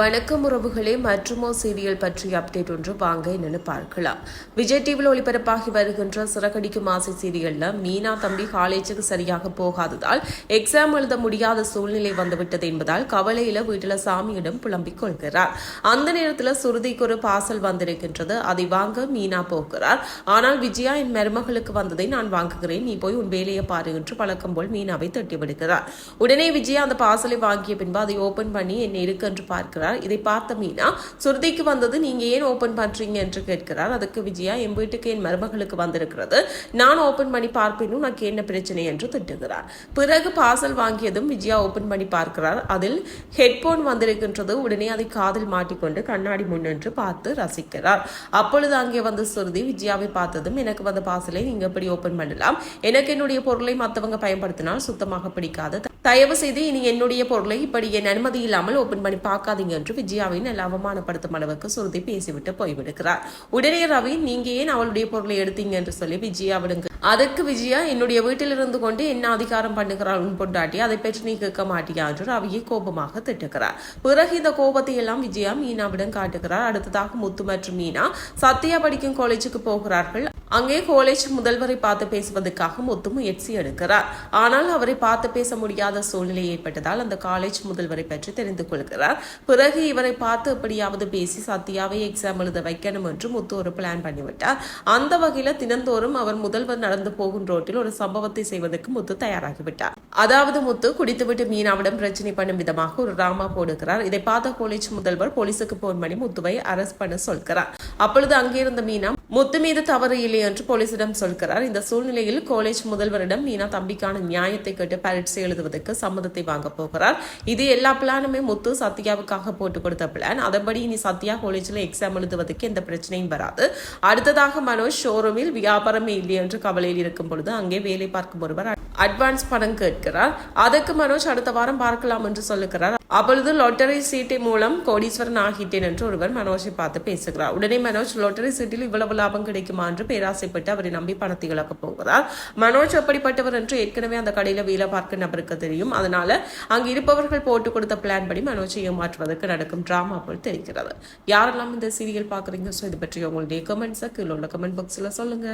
வணக்கம் உறவுகளே மற்றுமோ சீரியல் பற்றிய அப்டேட் ஒன்று வாங்க என்னென்னு பார்க்கலாம். விஜய் டிவியில் ஒளிபரப்பாகி வருகின்ற சிறகடிக்கும் ஆசை சீரியல்ல மீனா தம்பி காலேஜுக்கு சரியாக போகாததால் எக்ஸாம் எழுத முடியாத சூழ்நிலை வந்துவிட்டது என்பதால் கவலையில வீட்டில் சாமியிடம் புலம்பிக் கொள்கிறார். அந்த நேரத்தில் சுருதிக்கு ஒரு பார்சல் வந்திருக்கின்றது. அதை வாங்க மீனா போகிறார். ஆனால் விஜயா என் மருமகளுக்கு வந்ததை நான் வாங்குகிறேன். நீ போய் உன் வேலையை பாரு என்று வழக்கம் போல் மீனாவை தட்டி விடுகிறார் உடனே விஜயா அந்த பார்சலை வாங்கிய பின்பு அதை ஓபன் பண்ணி என்ன இருக்கு என்று பார்க்கிறார். இதை பார்த்த மீனா சுருதிக்கு வந்தது நீங்க ஏன் ஓபன் பண்றீங்க? என்று கேட்கிறார். அதுக்கு விஜயா என் வீட்டுக்கு என் மருமகளுக்கு வந்திருக்கிறது. நான் ஓபன் பண்ணி பார்ப்பேன் நான் என்ன பிரச்சனை என்று திட்டுகிறார். பிறகு பார்சல் வாங்கியதும் விஜயா ஓபன் பண்ணி பார்க்கிறார். அதில் ஹெட்போன் வந்திருக்கின்றது. உடனே அதை காதில் மாட்டிக்கொண்டு கண்ணாடி முன்னின்று பார்த்து ரசிக்கிறார். அப்பொழுது அங்கே வந்த சுருதி விஜயாவை பார்த்ததும் எனக்கு வந்த பார்சலை நீங்க எப்படி ஓபன் பண்ணலாம். எனக்கு என்னுடைய பொருளை மற்றவங்க பயன்படுத்தினால் சுத்தமாக பிடிக்காது. தயவு செய்து இனி என்னுடைய பொருளை இப்படி என் அனுமதி இல்லாமல் ஓபன் பண்ணி பார்க்காதீங்க என்று விஜயாவை நல்ல அவமானப்படுத்தும் அளவுக்கு சுருதி பேசிவிட்டு போய்விடுகிறார். உடனே ரவி நீங்க ஏன் அவளுடைய பொருளை எடுத்தீங்க என்று சொல்லி விஜயா விடுங்க. அதற்கு விஜயா என்னுடைய வீட்டில் இருந்து கொண்டு என்ன அதிகாரம் பண்ணுகிறாள் உன் பொண்டாட்டி? அதை பற்றி நீ கேட்க மாட்டியா என்று ரவியை கோபமாக திட்டுகிறார். பிறகு இந்த கோபத்தை எல்லாம் விஜயா மீனாவிடம் காட்டுகிறார். அடுத்ததாக முத்து மற்றும் மீனா சத்யா படிக்கும் காலேஜுக்கு போகிறார்கள். அங்கே காலேஜ் முதல்வரை பார்த்து பேசுவதற்காக முத்து முயற்சி எடுக்கிறார். ஆனால் அவரை பார்த்து பேச முடியாத சூழ்நிலை ஏற்பட்டதால் அந்த காலேஜ் முதல்வரை பற்றி தெரிந்து கொள்கிறார். பிறகு இவரை பார்த்து எப்படியாவது பேசி சத்யாவை எக்ஸாம் எழுத வைக்கணும் என்று முத்து ஒரு பிளான் பண்ணிவிட்டார். அந்த வகையில் தினந்தோறும் அவர் முதல்வர் நடந்து போகும் ரோட்டில் ஒரு சம்பவத்தை செய்வதற்கு முத்து தயாராகிவிட்டார். அதாவது முத்து குடித்துவிட்டு மீனாவிடம் பிரச்சனை பண்ணும் விதமாக ஒரு ராமா போடுகிறார். இதை பார்த்த காலேஜ் முதல்வர் போலீசுக்கு போன் பண்ணி முத்துவை அரெஸ்ட் பண்ண சொல்கிறார். அப்பொழுது அங்கே இருந்த மீனா முத்து மீது தவறு இல்லை என்று போலீசிடம் சொல்கிறார். இந்த சூழ்நிலையில் காலேஜ் முதல்வரிடம் மீனா தம்பிக்கான நியாயத்தை கேட்டு பரீட்சை எழுதுவதற்கு சம்மதத்தை வாங்க போகிறார். இது எல்லா பிளானுமே முத்து சத்யாவுக்காக போட்டு கொடுத்த பிளான் அதன்படி இனி சத்யா காலேஜில் எக்ஸாம் எழுதுவதற்கு எந்த பிரச்சனையும் வராது. அடுத்ததாக மனோஜ் ஷோரூமில் வியாபாரமே இல்லை என்று கவலையில் இருக்கும் பொழுது அங்கே வேலை பார்க்கும் ஒருவர் அட்வான்ஸ் பணம் கேட்கிறார். அதற்கு மனோஜ் அடுத்த வாரம் பார்க்கலாம் என்று சொல்லுகிறார். அப்பொழுது லாட்டரி சீட்டை மூலம் கோடீஸ்வரன் ஆகிட்டேன் என்று ஒருவர் மனோஜை பார்த்து பேசுகிறார். உடனே மனோஜ் லாட்டரி சீட்டில் இவ்வளவு லாபம் கிடைக்குமா என்று பேராசைப்பட்டு அவரை நம்பி பணத்தை இழக்கப் போகிறார். மனோஜ் அப்படிப்பட்டவர் என்று ஏற்கனவே அந்த கடையில வேலை பார்க்க நபருக்கு தெரியும். அதனால அங்கு இருப்பவர்கள் போட்டு கொடுத்த பிளான் படி மனோஜை ஏமாற்றுவதற்கு நடக்கும் டிராமா போல் தெரிகிறது. யாரெல்லாம் இந்த சீரியல் பாக்குறீங்க ஸோ இது பற்றி உங்களுடைய கமெண்ட்ஸை கீழே உள்ள கமெண்ட் பாக்ஸில் சொல்லுங்க.